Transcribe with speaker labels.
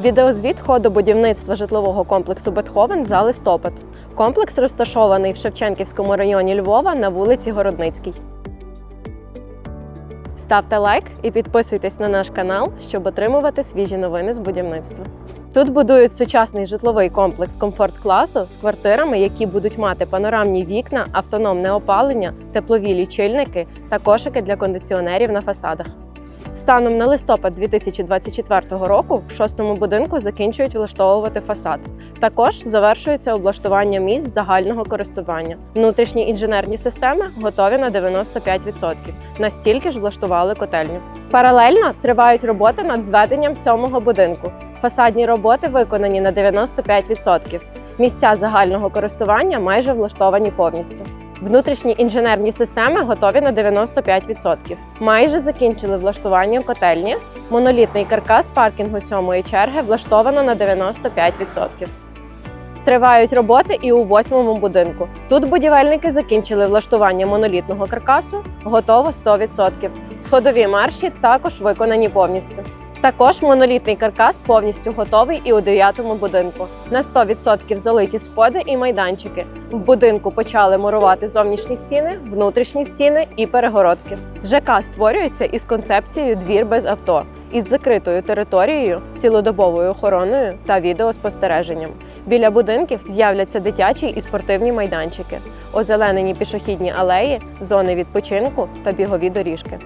Speaker 1: Відеозвіт ходу будівництва житлового комплексу Бетховен за листопад. Комплекс розташований в Шевченківському районі Львова на вулиці Городницькій. Ставте лайк і підписуйтесь на наш канал, щоб отримувати свіжі новини з будівництва. Тут будують сучасний житловий комплекс комфорт-класу з квартирами, які будуть мати панорамні вікна, автономне опалення, теплові лічильники та кошики для кондиціонерів на фасадах. Станом на листопад 2024 року в шостому будинку закінчують влаштовувати фасад. Також завершується облаштування місць загального користування. Внутрішні інженерні системи готові на 95%. Настільки ж влаштували котельню. Паралельно тривають роботи над зведенням сьомого будинку. Фасадні роботи виконані на 95%. Місця загального користування майже влаштовані повністю. Внутрішні інженерні системи готові на 95%. Майже закінчили влаштування котельні. Монолітний каркас паркінгу сьомої черги влаштовано на 95%. Тривають роботи і у восьмому будинку. Тут будівельники закінчили влаштування монолітного каркасу, готово 100%. Сходові марші також виконані повністю. Також монолітний каркас повністю готовий і у дев'ятому будинку. На 100% залиті сходи і майданчики. В будинку почали мурувати зовнішні стіни, внутрішні стіни і перегородки. ЖК створюється із концепцією двір без авто, із закритою територією, цілодобовою охороною та відеоспостереженням. Біля будинків з'являться дитячі і спортивні майданчики, озеленені пішохідні алеї, зони відпочинку та бігові доріжки.